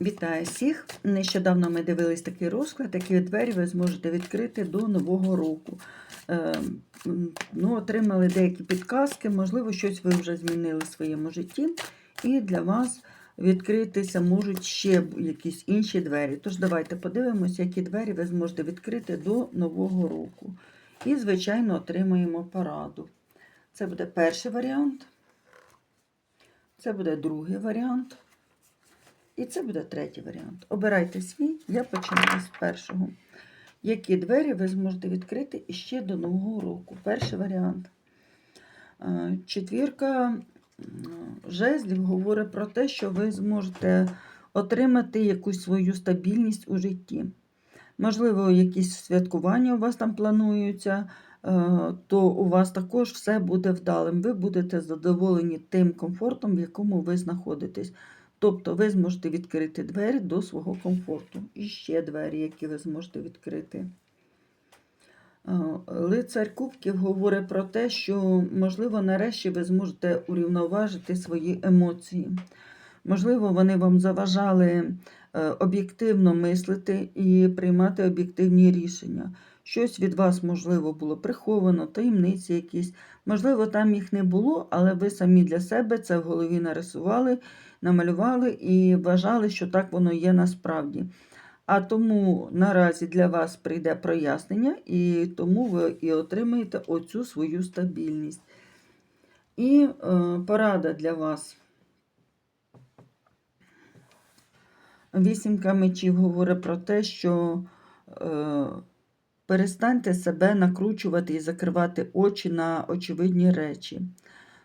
Вітаю всіх! Нещодавно ми дивились такий розклад, які двері ви зможете відкрити до Нового року. Е, ну, отримали деякі підказки, можливо, щось ви вже змінили в своєму житті, і для вас відкритися можуть ще якісь інші двері. Тож давайте подивимося, які двері ви зможете відкрити до Нового року. І, звичайно, отримаємо пораду. Це буде перший варіант. Це буде другий варіант. І це буде третій варіант. Обирайте свій, я починаю з першого. Які двері ви зможете відкрити іще до Нового року? Перший варіант. Е, Четвірка жезлів говорить про те, що ви зможете отримати якусь свою стабільність у житті. Можливо, якісь святкування у вас там плануються, е, то у вас також все буде вдалим. Ви будете задоволені тим комфортом, в якому ви знаходитесь. Тобто ви зможете відкрити двері до свого комфорту. І ще двері, які ви зможете відкрити. Е, Лицар Кубків говорить про те, що, можливо, нарешті ви зможете урівноважити свої емоції. Можливо, вони вам заважали е, об'єктивно мислити і приймати об'єктивні рішення. Щось від вас, можливо, було приховано, таємниці якісь. Можливо, там їх не було, але ви самі для себе це в голові нарисували, намалювали і вважали, що так воно є насправді. А тому наразі для вас прийде прояснення, і тому ви і отримаєте оцю свою стабільність. І е, порада для вас. Вісімка мечів говорить про те, що е, перестаньте себе накручувати і закривати очі на очевидні речі.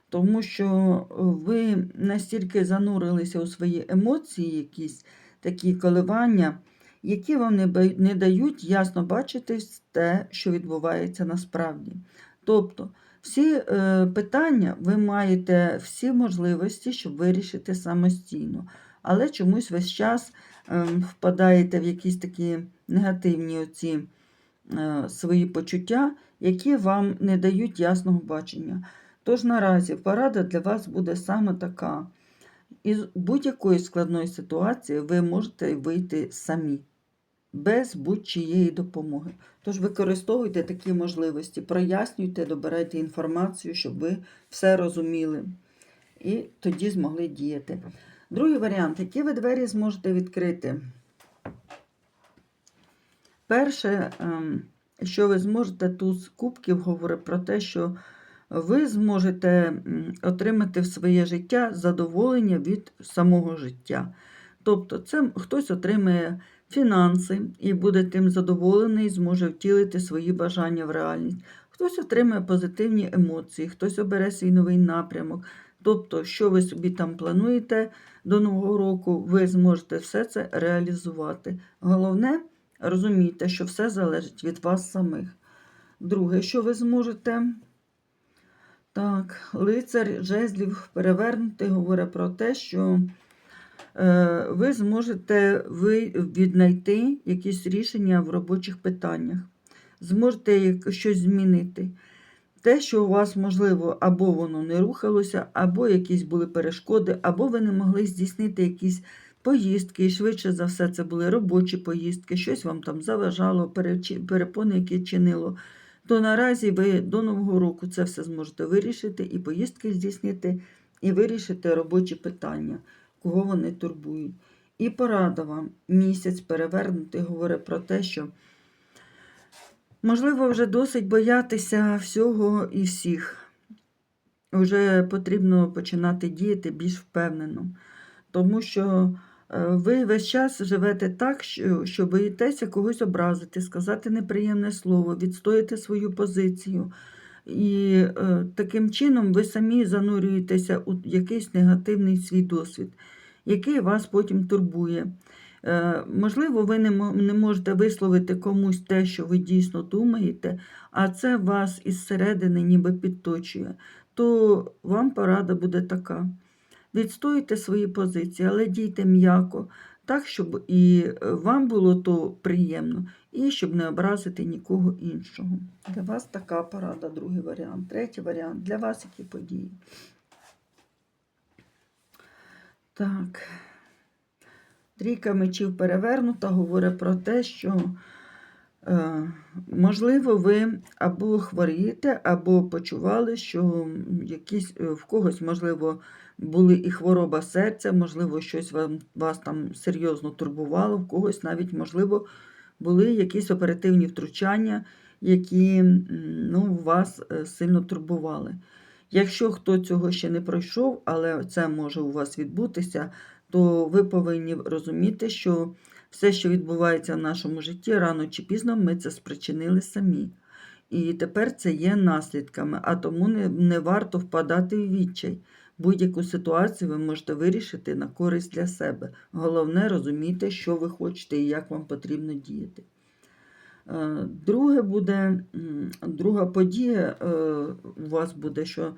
Тому що ви настільки занурилися у свої емоції, якісь такі коливання, які вам не, дають ясно бачити те, що відбувається насправді. Тобто, всі е, питання ви маєте всі можливості, щоб вирішити самостійно, але чомусь весь час е, впадаєте в якісь такі негативні оці, е, свої почуття, які вам не дають ясного бачення. Тож наразі порада для вас буде саме така. Із будь-якої складної ситуації ви можете вийти самі, без будь-чиєї допомоги. Тож використовуйте такі можливості, прояснюйте, добирайте інформацію, щоб ви все розуміли і тоді змогли діяти. Другий варіант, які ви двері зможете відкрити? Перше, ем, що ви зможете, туз кубків говорить про те, що ви зможете отримати в своє життя задоволення від самого життя. Тобто, це хтось отримає фінанси і буде тим задоволений, зможе втілити свої бажання в реальність. Хтось отримає позитивні емоції, хтось обере свій новий напрямок. Тобто, що ви собі там плануєте до Нового року, ви зможете все це реалізувати. Головне, розумійте, що все залежить від вас самих. Друге, що ви зможете. Так, лицар жезлів перевернути говорить про те, що е, ви зможете ви віднайти якісь рішення в робочих питаннях, зможете щось змінити. Те, що у вас, можливо, або воно не рухалося, або якісь були перешкоди, або ви не могли здійснити якісь поїздки, і швидше за все, це були робочі поїздки, щось вам там заважало, перепони, які чинило то наразі ви до Нового року це все зможете вирішити, і поїздки здійснити, і вирішити робочі питання, кого вони турбують. І порада вам місяць перевернути говорить про те, що можливо вже досить боятися всього і всіх. Вже потрібно починати діяти більш впевнено, тому що ви весь час живете так, що, боїтеся когось образити, сказати неприємне слово, відстояти свою позицію. І е, таким чином ви самі занурюєтеся у якийсь негативний свій досвід, який вас потім турбує. Е, можливо, ви не можете висловити комусь те, що ви дійсно думаєте, а це вас із середини ніби підточує. То вам порада буде така. Відстоюйте свої позиції, але дійте м'яко, так, щоб і е, вам було то приємно, і щоб не образити нікого іншого. Для вас така порада, другий варіант. Третій варіант. Для вас які події? Так. Трійка мечів перевернута говорить про те, що, можливо, ви або хворієте, або почували, що якісь, е, в когось, можливо, були і хвороба серця, можливо, щось вам, вас там серйозно турбувало, в когось навіть, можливо, були якісь оперативні втручання, які ну, вас е, сильно турбували. Якщо хто цього ще не пройшов, але це може у вас відбутися, то ви повинні розуміти, що все, що відбувається в нашому житті, рано чи пізно ми це спричинили самі. І тепер це є наслідками, а тому не, не варто впадати в відчай. Будь-яку ситуацію ви можете вирішити на користь для себе. Головне розуміти, що ви хочете і як вам потрібно діяти. Е, Друге буде, друга подія е, у вас буде, що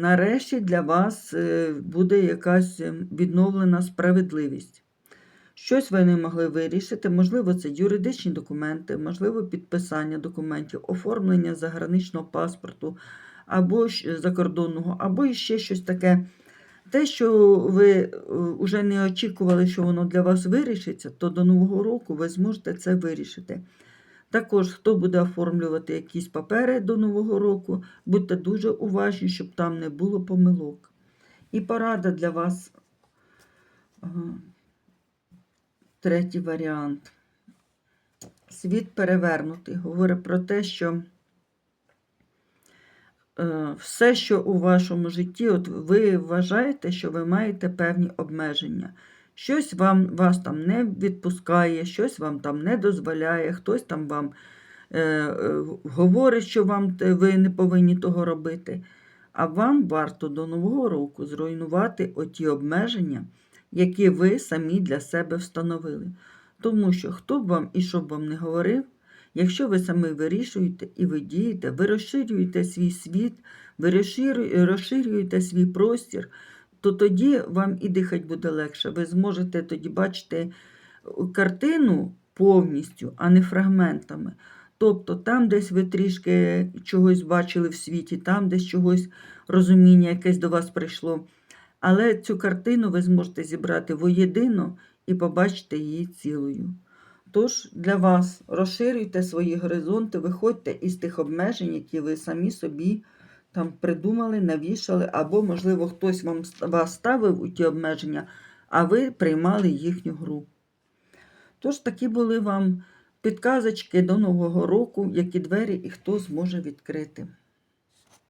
нарешті для вас е, буде якась е, відновлена справедливість. Щось ви не могли вирішити, можливо, це юридичні документи, можливо, підписання документів, оформлення заграничного паспорту або закордонного, або ще щось таке. Те, що ви вже не очікували, що воно для вас вирішиться, то до Нового року ви зможете це вирішити. Також, хто буде оформлювати якісь папери до Нового року, будьте дуже уважні, щоб там не було помилок. І порада для вас. Третій варіант. Світ перевернутий. Говорить про те, що е, все, що у вашому житті, от ви вважаєте, що ви маєте певні обмеження. Щось вам, вас там не відпускає, щось вам там не дозволяє, хтось там вам е, е, говорить, що вам ви не повинні того робити. А вам варто до Нового року зруйнувати оті обмеження, які ви самі для себе встановили. Тому що хто б вам і що б вам не говорив, якщо ви самі вирішуєте і ви дієте, ви розширюєте свій світ, ви розширюєте свій простір, то тоді вам і дихати буде легше. Ви зможете тоді бачити е, картину повністю, а не фрагментами. Тобто там десь ви трішки чогось бачили в світі, там десь чогось розуміння якесь до вас прийшло. Але цю картину ви зможете зібрати воєдино і побачити її цілою. Тож для вас розширюйте свої горизонти, виходьте із тих обмежень, які ви самі собі там придумали, навішали, або, можливо, хтось вам вас ставив у ті обмеження, а ви приймали їхню гру. Тож такі були вам підказочки до Нового року, які двері і хто зможе відкрити.